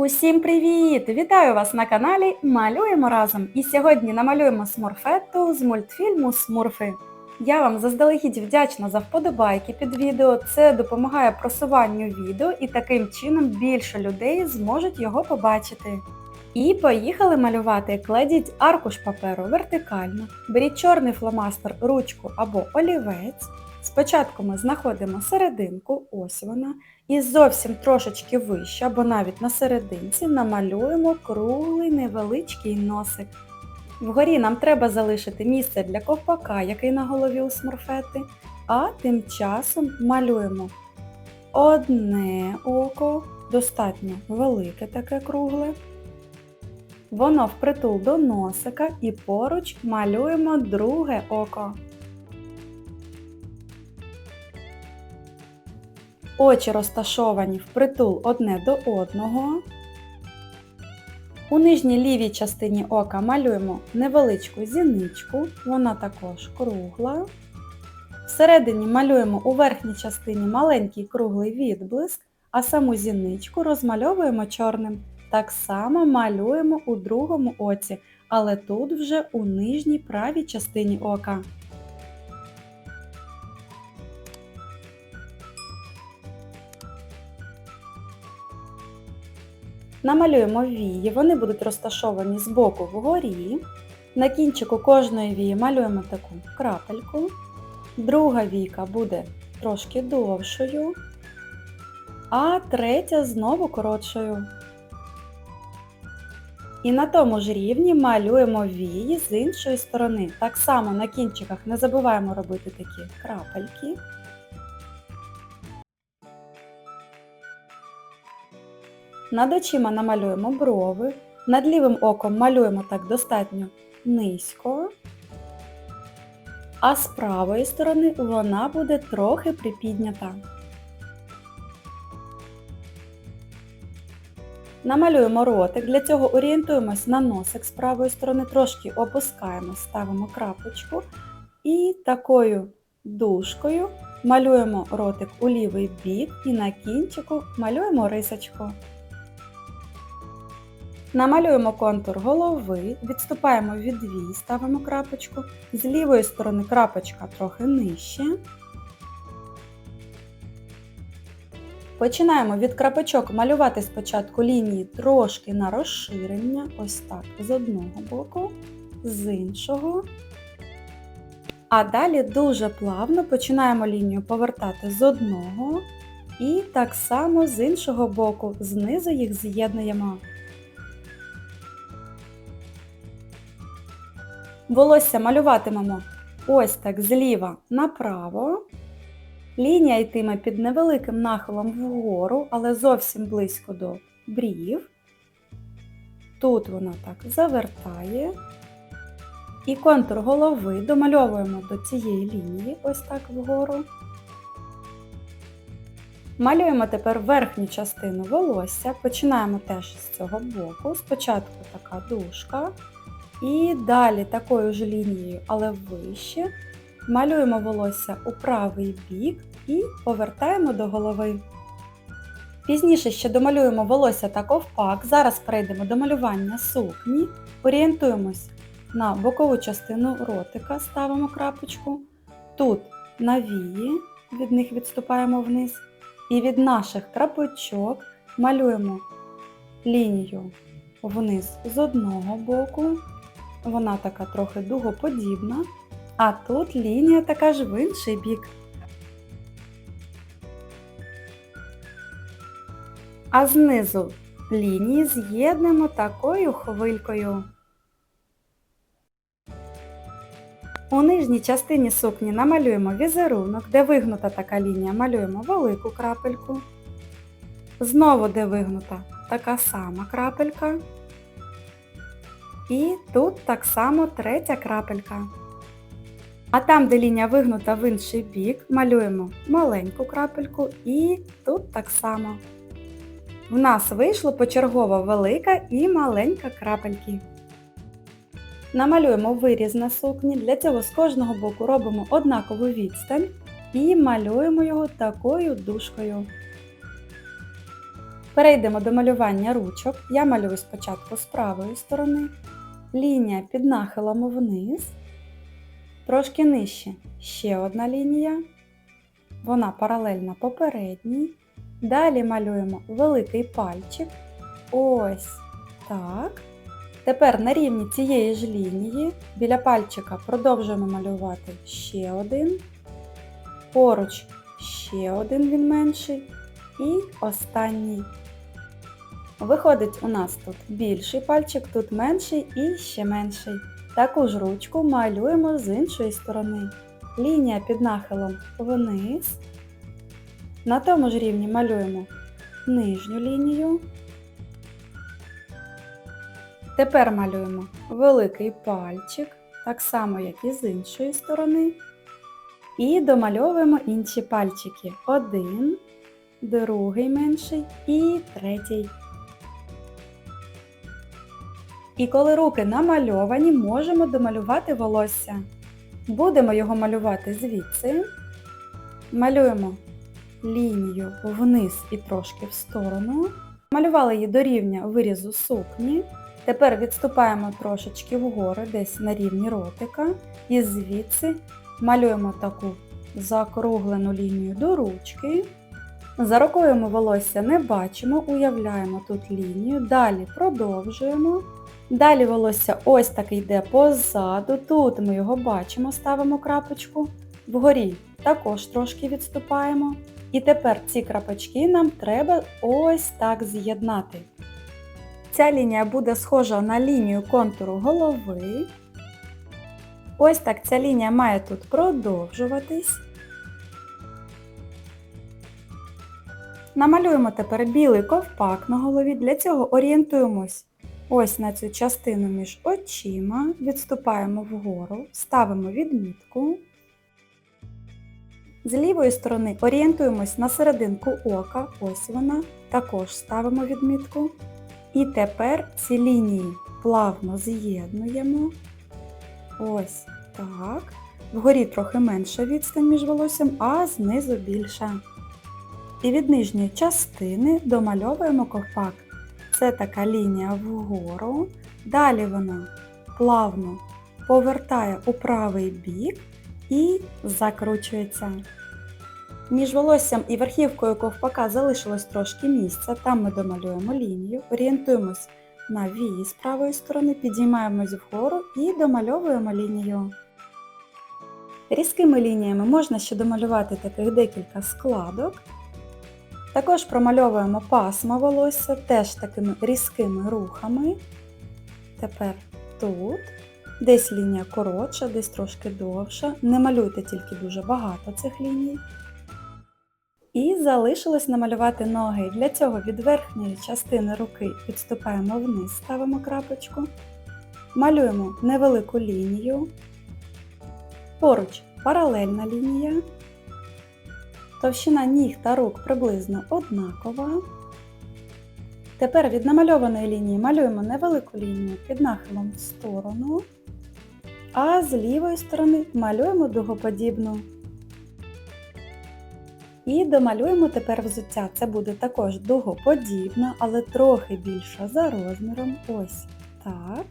Усім привіт! Вітаю вас на каналі Малюємо разом! І сьогодні намалюємо смурфетту з мультфільму Смурфи. Я вам заздалегідь вдячна за вподобайки під відео. Це допомагає просуванню відео і таким чином більше людей зможуть його побачити. І поїхали малювати. Кладіть аркуш паперу вертикально, беріть чорний фломастер, ручку або олівець. Спочатку ми знаходимо серединку, ось вона, і зовсім трошечки вище, або навіть на серединці, намалюємо круглий невеличкий носик. Вгорі нам треба залишити місце для ковпака, який на голові у смурфети, а тим часом малюємо одне око, достатньо велике таке кругле. Воно впритул до носика і поруч малюємо друге око. Очі розташовані впритул одне до одного. У нижній лівій частині ока малюємо невеличку зіничку, вона також кругла. Всередині малюємо у верхній частині маленький круглий відблиск, а саму зіничку розмальовуємо чорним. Так само малюємо у другому оці, але тут вже у нижній правій частині ока. Намалюємо вії, вони будуть розташовані з боку вгорі. На кінчику кожної вії малюємо таку крапельку. Друга війка буде трошки довшою, а третя знову коротшою. І на тому ж рівні малюємо вії з іншої сторони. Так само на кінчиках не забуваємо робити такі крапельки. Над очима намалюємо брови, над лівим оком малюємо так достатньо низько, а з правої сторони вона буде трохи припіднята. Намалюємо ротик, для цього орієнтуємось на носик з правої сторони, трошки опускаємо, ставимо крапочку. І такою дужкою малюємо ротик у лівий бік і на кінчику малюємо рисочку. Намалюємо контур голови, відступаємо від вій, ставимо крапочку, з лівої сторони крапочка трохи нижче. Починаємо від крапочок малювати спочатку лінії трошки на розширення, ось так, з одного боку, з іншого. А далі дуже плавно починаємо лінію повертати з одного і так само з іншого боку, знизу їх з'єднуємо. Волосся малюватимемо ось так зліва направо. Лінія йтиме під невеликим нахилом вгору, але зовсім близько до брів. Тут вона так завертає. І контур голови домальовуємо до цієї лінії, ось так вгору. Малюємо тепер верхню частину волосся, починаємо теж з цього боку. Спочатку така дужка. І далі такою ж лінією, але вище, малюємо волосся у правий бік і повертаємо до голови. Пізніше ще домалюємо волосся та ковпак. Зараз перейдемо до малювання сукні. Орієнтуємось на бокову частину ротика, ставимо крапочку. Тут на вії, від них відступаємо вниз. І від наших крапочок малюємо лінію вниз з одного боку. Вона така трохи дугоподібна, а тут лінія така ж в інший бік. А знизу лінії з'єднуємо такою хвилькою. У нижній частині сукні намалюємо візерунок, де вигнута така лінія, малюємо велику крапельку. Знову де вигнута така сама крапелька. І тут так само третя крапелька. А там, де лінія вигнута в інший бік, малюємо маленьку крапельку і тут так само. В нас вийшло почергово велика і маленька крапельки. Намалюємо виріз на сукні, для цього з кожного боку робимо однакову відстань і малюємо його такою дужкою. Перейдемо до малювання ручок. Я малюю спочатку з правої сторони. Лінія під нахилом вниз. Трошки нижче ще одна лінія. Вона паралельна попередній. Далі малюємо великий пальчик. Ось так. Тепер на рівні цієї ж лінії біля пальчика продовжуємо малювати ще один. Поруч ще один він менший. І останній. Виходить у нас тут більший пальчик, тут менший і ще менший. Таку ж ручку малюємо з іншої сторони. Лінія під нахилом вниз. На тому ж рівні малюємо нижню лінію. Тепер малюємо великий пальчик, так само, як і з іншої сторони. І домальовуємо інші пальчики. Один, другий менший і третій. І коли руки намальовані, можемо домалювати волосся. Будемо його малювати звідси. Малюємо лінію вниз і трошки в сторону. Малювали її до рівня вирізу сукні. Тепер відступаємо трошечки вгору, десь на рівні ротика. І звідси малюємо таку закруглену лінію до ручки. За рукою ми волосся не бачимо, уявляємо тут лінію. Далі продовжуємо. Далі волосся ось так йде позаду. Тут ми його бачимо, ставимо крапочку. Вгорі також трошки відступаємо. І тепер ці крапочки нам треба ось так з'єднати. Ця лінія буде схожа на лінію контуру голови. Ось так ця лінія має тут продовжуватись. Намалюємо тепер білий ковпак на голові. Для цього орієнтуємось ось на цю частину між очима, відступаємо вгору, ставимо відмітку. З лівої сторони орієнтуємось на серединку ока, ось вона, також ставимо відмітку. І тепер ці лінії плавно з'єднуємо. Ось так. Вгорі трохи менша відстань між волоссям, а знизу більша. І від нижньої частини домальовуємо ковпак. Це така лінія вгору. Далі вона плавно повертає у правий бік і закручується. Між волоссям і верхівкою ковпака залишилось трошки місця, там ми домалюємо лінію, орієнтуємось на вії з правої сторони, підіймаємось вгору і домальовуємо лінію. Різкими лініями можна ще домалювати таких декілька складок. Також промальовуємо пасма волосся теж такими різкими рухами. Тепер тут. Десь лінія коротша, десь трошки довша. Не малюйте тільки дуже багато цих ліній. І залишилось намалювати ноги. Для цього від верхньої частини руки відступаємо вниз, ставимо крапочку. Малюємо невелику лінію. Поруч паралельна лінія. Товщина ніг та рук приблизно однакова. Тепер від намальованої лінії малюємо невелику лінію під нахилом в сторону, а з лівої сторони малюємо дугоподібну. І домалюємо тепер взуття. Це буде також дугоподібна, але трохи більша за розміром. Ось так.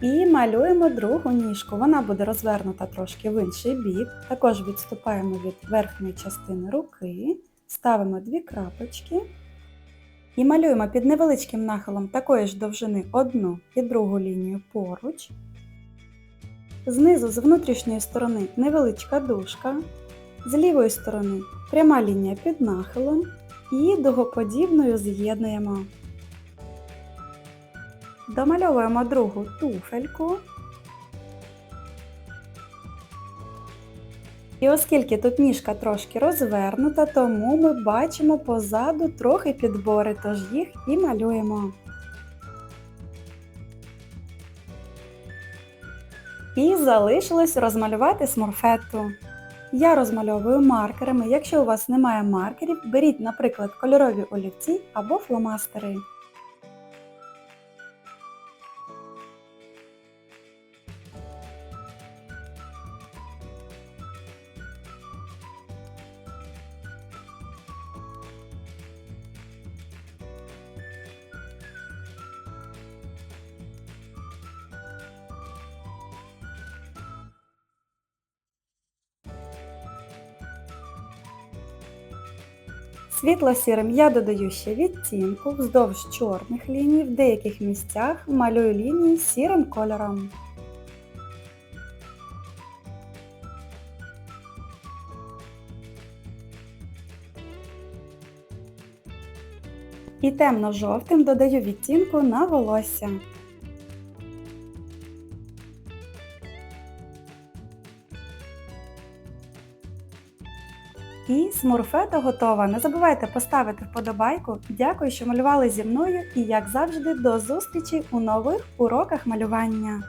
І малюємо другу ніжку. Вона буде розвернута трошки в інший бік. Також відступаємо від верхньої частини руки, ставимо дві крапочки. І малюємо під невеличким нахилом такої ж довжини одну і другу лінію поруч. Знизу з внутрішньої сторони невеличка дужка. З лівої сторони пряма лінія під нахилом і дугоподібною з'єднуємо. Домальовуємо другу туфельку. І оскільки тут ніжка трошки розвернута, тому ми бачимо позаду трохи підбори, тож їх і малюємо. І залишилось розмалювати сморфетту. Я розмальовую маркерами. Якщо у вас немає маркерів, беріть, наприклад, кольорові олівці або фломастери. Світло-сірим я додаю ще відтінку вздовж чорних ліній, в деяких місцях малюю лінії сірим кольором. І темно-жовтим додаю відтінку на волосся. І смурфета готова. Не забувайте поставити вподобайку. Дякую, що малювали зі мною і, як завжди, до зустрічі у нових уроках малювання.